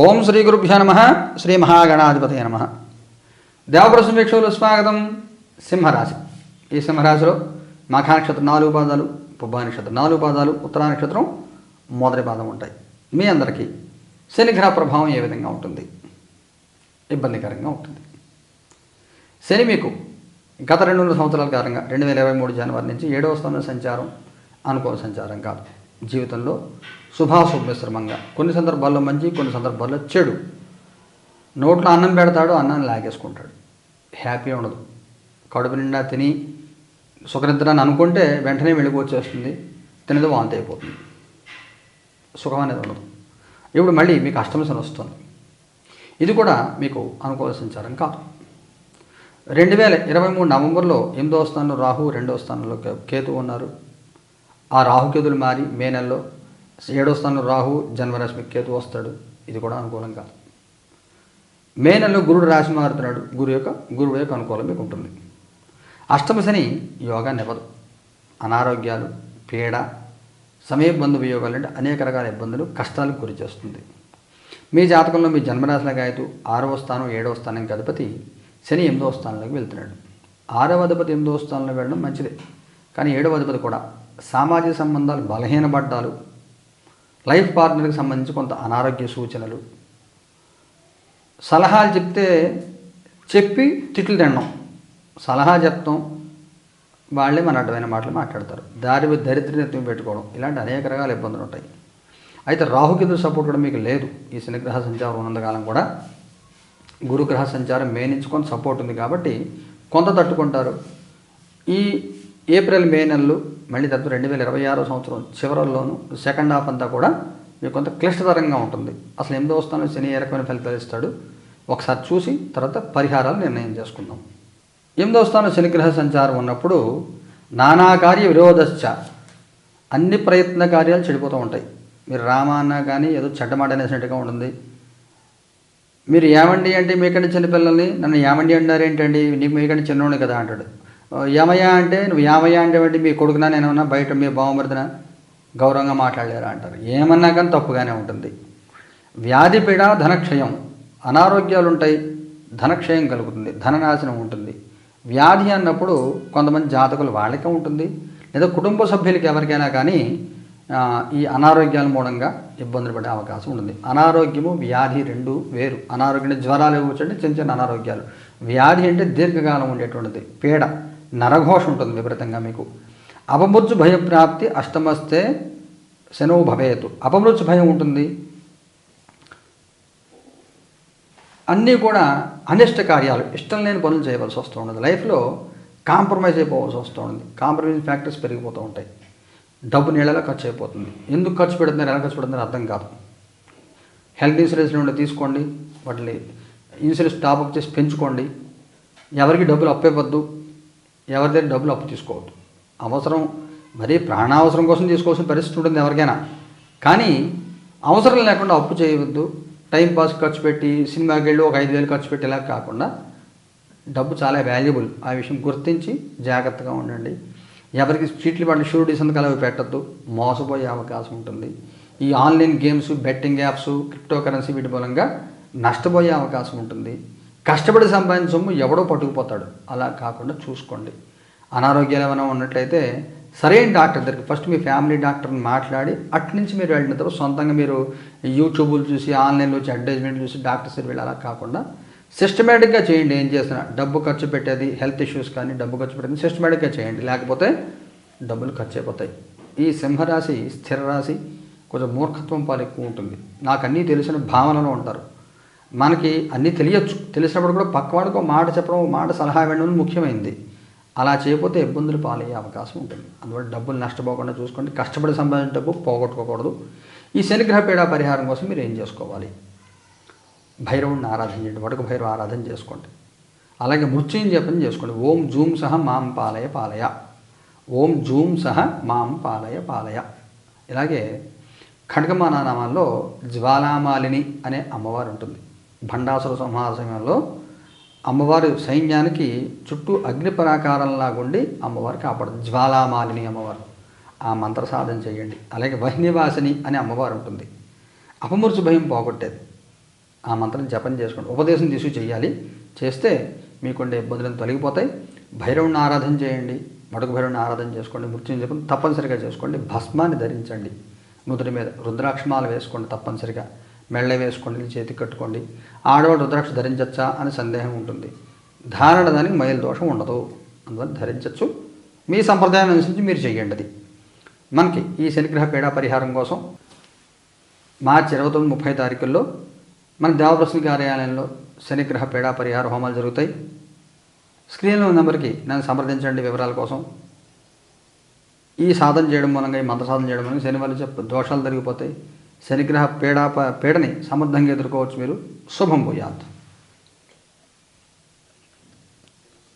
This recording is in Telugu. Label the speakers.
Speaker 1: ఓం శ్రీ గురుభ్య నమ శ్రీ మహాగణాధిపతయ నమ. దేవప్రసం వీక్షకులు స్వాగతం. సింహరాశి. ఈ సింహరాశిలో మాఖా నక్షత్రం నాలుగు పాదాలు పుబ్బా నక్షత్రం నాలుగు పాదాలు ఉత్తరా నక్షత్రం మొదటి పాదం ఉంటాయి. మీ అందరికీ శనిగ్రహ ప్రభావం ఏ విధంగా ఉంటుంది? ఇబ్బందికరంగా ఉంటుంది. శని మీకు గత రెండు మూడు సంవత్సరాల కారణంగా రెండు వేల ఇరవై మూడు జనవరి నుంచి ఏడవ స్థానం సంచారం అనుకూల సంచారం కాదు. జీవితంలో శుభాశుభ కొన్ని సందర్భాల్లో మంచి కొన్ని సందర్భాల్లో చెడు. నోట్లో అన్నం పెడతాడు అన్నాన్ని లాగేసుకుంటాడు. హ్యాపీ ఉండదు. కడుపు నిండా తిని సుఖనిద్రాన్ని అనుకుంటే వెంటనే వెలుగు వచ్చేస్తుంది. తినదు వాంతి అయిపోతుంది. సుఖం అనేది ఉండదు. ఇప్పుడు మళ్ళీ మీకు అష్టమశని వస్తుంది. ఇది కూడా మీకు అనుకోవాల్సిన సంచారం కాదు. రెండు వేల ఇరవై మూడు నవంబర్లో ఎనిమిదో స్థానంలో రాహు రెండో స్థానంలో కేతు ఉన్నారు. ఆ రాహుకేతులు మారి మే నెలలో ఏడో స్థానంలో రాహు జన్మరాశికి కేతు వస్తాడు. ఇది కూడా అనుకూలం కాదు. మే నెలలో గురుడు రాశి మారుతున్నాడు. గురు యొక్క గురువు యొక్క అనుకూలం మీకు ఉంటుంది. అష్టమ శని యోగా నివ్వదు అనారోగ్యాలు పీడ సమయబంధు వియోగాలు అంటే అనేక రకాల ఇబ్బందులు కష్టాలకు గురి చేస్తుంది. మీ జాతకంలో మీ జన్మరాశిలో గాయతూ ఆరవ స్థానం ఏడవ స్థానానికి అధిపతి శని ఎనిమిదవ స్థానంలోకి వెళ్తున్నాడు. ఆరవ అధిపతి ఎనిమిదవ స్థానంలో వెళ్ళడం మంచిదే. కానీ ఏడవ అధిపతి కూడా సామాజిక సంబంధాలు బలహీనపడ్డాలు లైఫ్ పార్ట్నర్కి సంబంధించి కొంత అనారోగ్య సూచనలు. సలహాలు చెప్తే చెప్పి తిట్లు తినడం. సలహా చెప్తాం. వాళ్ళే మన అడ్డమైన మాటలు మాట్లాడతారు. దారి దరిద్రత్వం పెట్టుకోవడం. ఇలాంటి అనేక రకాల ఇబ్బందులు ఉంటాయి. అయితే రాహుకేతు సపోర్ట్ కూడా మీకు లేదు. ఈ శనిగ్రహ సంచారం ఉన్నంతకాలం కూడా. గురుగ్రహ సంచారం మే నుంచి కొంత సపోర్ట్ ఉంది కాబట్టి కొంత తట్టుకుంటారు. ఈ ఏప్రిల్ మే నెలలు మళ్ళీ తప్ప రెండు వేల ఇరవై ఆరో సంవత్సరం చివరల్లోనూ సెకండ్ హాఫ్ అంతా కూడా మీకు కొంత క్లిష్టతరంగా ఉంటుంది. అసలు ఎనిమిదో స్థానం శని ఏ రకమైన ఫలితాలు ఇస్తాడు? ఒకసారి చూసి తర్వాత పరిహారాలు నిర్ణయం చేసుకుందాం. ఎనిమిదో స్థానం శనిగ్రహ సంచారం ఉన్నప్పుడు నానా కార్య విరోధశ్చ అన్ని ప్రయత్న కార్యాలు చెడిపోతూ ఉంటాయి. మీరు రామ అన్నా కానీ ఏదో చెడ్డమాట అనేసినట్టుగా ఉంటుంది. మీరు ఏమండి అంటే మీకంటే చిన్నపిల్లల్ని నన్ను ఏమండి అంటారు ఏంటండి? నీకు మీకంటే చిన్నోడు కదా అంటాడు. ఏమయ్యా అంటే నువ్వు ఏమయ్యా అంటే మీ కొడుకునా నేను ఏమన్నా బయట మీ బావమరిదిన గౌరవంగా మాట్లాడలేరా? అంటారు. ఏమన్నా కానీ తప్పుగానే ఉంటుంది. వ్యాధి పీడ ధనక్షయం. అనారోగ్యాలు ఉంటాయి ధనక్షయం కలుగుతుంది ధననాశనం ఉంటుంది. వ్యాధి అన్నప్పుడు కొంతమంది జాతకులు వాళ్ళకే ఉంటుంది. లేదా కుటుంబ సభ్యులకి ఎవరికైనా కానీ ఈ అనారోగ్యాల మూలంగా ఇబ్బందులు పడే అవకాశం ఉంటుంది. అనారోగ్యము వ్యాధి రెండు వేరు. అనారోగ్యం జ్వరాలు జ్వరాలు అంటే చిన్న చిన్న అనారోగ్యాలు. వ్యాధి అంటే దీర్ఘకాలం ఉండేటువంటిది. పీడ. నరఘోష ఉంటుంది విపరీతంగా మీకు. అపమృత్యు భయప్రాప్తి అష్టమస్తే శనవు భవేతు. అపమృత్యు భయం ఉంటుంది. అన్నీ కూడా అనిష్ట కార్యాలు. ఇష్టం లేని పనులు చేయవలసి వస్తూ ఉండదు. లైఫ్లో కాంప్రమైజ్ అయిపోవాల్సి వస్తూ ఉంటుంది కాంప్రమైజ్ ఫ్యాక్టర్స్ పెరిగిపోతూ ఉంటాయి. డబ్బు నీళ్ళలా ఖర్చు అయిపోతుంది. ఎందుకు ఖర్చు పెడుతున్నారు? ఎలా ఖర్చు పెడుతున్నారు అర్థం కాదు. హెల్త్ ఇన్సూరెన్స్ నుండి తీసుకోండి. వాటిని ఇన్సూరెన్స్ టాప్అప్ చేసి పెంచుకోండి. ఎవరికి డబ్బులు అప్పేవద్దు ఎవరి దగ్గర డబ్బులు అప్పు తీసుకోవద్దు. అవసరం మరీ ప్రాణావసరం కోసం తీసుకోవాల్సిన పరిస్థితి ఉంటుంది ఎవరికైనా. కానీ అవసరం లేకుండా అప్పు చేయవద్దు. టైం పాస్ ఖర్చు పెట్టి సినిమాకి వెళ్ళి ఒక ఐదు వేలు ఖర్చు పెట్టి ఇలా కాకుండా డబ్బు చాలా వాల్యుబుల్ ఆ విషయం గుర్తించి జాగ్రత్తగా ఉండండి. ఎవరికి చీట్లు పడిన షూరిటీ సంతకాలు అవి పెట్టద్దు. మోసపోయే అవకాశం ఉంటుంది. ఈ online games betting apps crypto currency వీటి మూలంగా నష్టపోయే అవకాశం ఉంటుంది. కష్టపడి సంపాదించిన సొమ్ము ఎవడో పట్టుకుపోతాడు. అలా కాకుండా చూసుకోండి. అనారోగ్యాలు ఏమైనా ఉన్నట్లయితే సరైన డాక్టర్ దగ్గరికి ఫస్ట్ మీ ఫ్యామిలీ డాక్టర్ని మాట్లాడి అట్నుంచి మీరు వెళ్ళిన తర్వాత సొంతంగా మీరు యూట్యూబ్లు చూసి ఆన్లైన్లో వచ్చి అడ్వర్టైజ్మెంట్లు చూసి డాక్టర్స్ వెళ్ళి అలా కాకుండా సిస్టమేటిక్గా చేయండి. ఏం చేసినా డబ్బు ఖర్చు పెట్టేది హెల్త్ ఇష్యూస్ కానీ డబ్బు ఖర్చు పెట్టేది సిస్టమేటిక్గా చేయండి. లేకపోతే డబ్బులు ఖర్చు అయిపోతాయి. ఈ సింహరాశి స్థిర రాశి కొంచెం మూర్ఖత్వం పాలు ఎక్కువ ఉంటుంది. నాకు అన్నీ తెలిసిన భావనలో ఉంటారు. మనకి అన్నీ తెలియచ్చు. తెలిసినప్పుడు కూడా పక్కవాడికి ఒక మాట చెప్పడం మాట సలహా ఇవ్వడం ముఖ్యమైంది. అలా చేయకపోతే ఇబ్బందులు పాలయ్యే అవకాశం ఉంటుంది. అందువల్ల డబ్బులు నష్టపోకుండా చూసుకోండి. కష్టపడి సంపాదించిన డబ్బు పోగొట్టుకోకూడదు. ఈ శనిగ్రహ పీడా పరిహారం కోసం మీరు ఏం చేసుకోవాలి? భైరవుడిని ఆరాధన చేయండి వడక భైరవ ఆరాధన చేసుకోండి. అలాగే మృత్యుం జపం చేసుకోండి. ఓం జూమ్ సహ మాం పాలయ పాలయ. ఓం జూమ్ సహ మాం పాలయ పాలయ. ఇలాగే ఖడ్గమాన నామాల్లో జ్వాలామాలిని అనే అమ్మవారు ఉంటుంది. భండాసుర సంహార సమయంలో సైన్యానికి చుట్టూ అగ్ని పరాకారంలాగుండి అమ్మవారు కాపాడుతుంది జ్వాలామాలిని అమ్మవారు. ఆ మంత్ర సాధన చేయండి. అలాగే వహ్నివాసిని అనే అమ్మవారు ఉంటుంది. అపమృత్యు భయం పోగొట్టేది. ఆ మంత్రం జపం చేసుకోండి. ఉపదేశం తీసుకు చేయాలి. చేస్తే మీకుండే ఇబ్బందులను తొలగిపోతాయి. భైరవుని ఆరాధన చేయండి. మడుగు భైరవుని ఆరాధన చేసుకోండి. మృత్యుని జపం తప్పనిసరిగా చేసుకోండి. భస్మాన్ని ధరించండి. నుదుటి మీద రుద్రాక్షమాలు వేసుకోండి తప్పనిసరిగా. మెళ్ళ వేసుకోండి చేతి కట్టుకోండి. ఆడవాడు రుద్రాక్ష ధరించచ్చా అని సందేహం ఉంటుంది. ధారణ దానికి మైలు దోషం ఉండదు. అందువల్ల ధరించవచ్చు మీ సంప్రదాయాన్ని అనుసరించి మీరు చేయండి అది. మనకి ఈ శనిగ్రహ పీడా పరిహారం కోసం మార్చి ఇరవై తొమ్మిది ముప్పై తారీఖుల్లో మన దేవప్రసన్న కార్యాలయంలో శనిగ్రహ పీడా పరిహార హోమాలు జరుగుతాయి. స్క్రీన్లో ఉన్న నెంబర్కి నన్ను సంప్రదించండి వివరాల కోసం. ఈ సాధన చేయడం మూలంగా ఈ మంత్ర సాధన చేయడం మూలంగా శని వల్ల దోషాలు జరిగిపోతాయి శనిగ్రహ పీడా ప- పీడని సమర్థంగా ఎదుర్కోవచ్చు మీరు. శుభం పోయాత్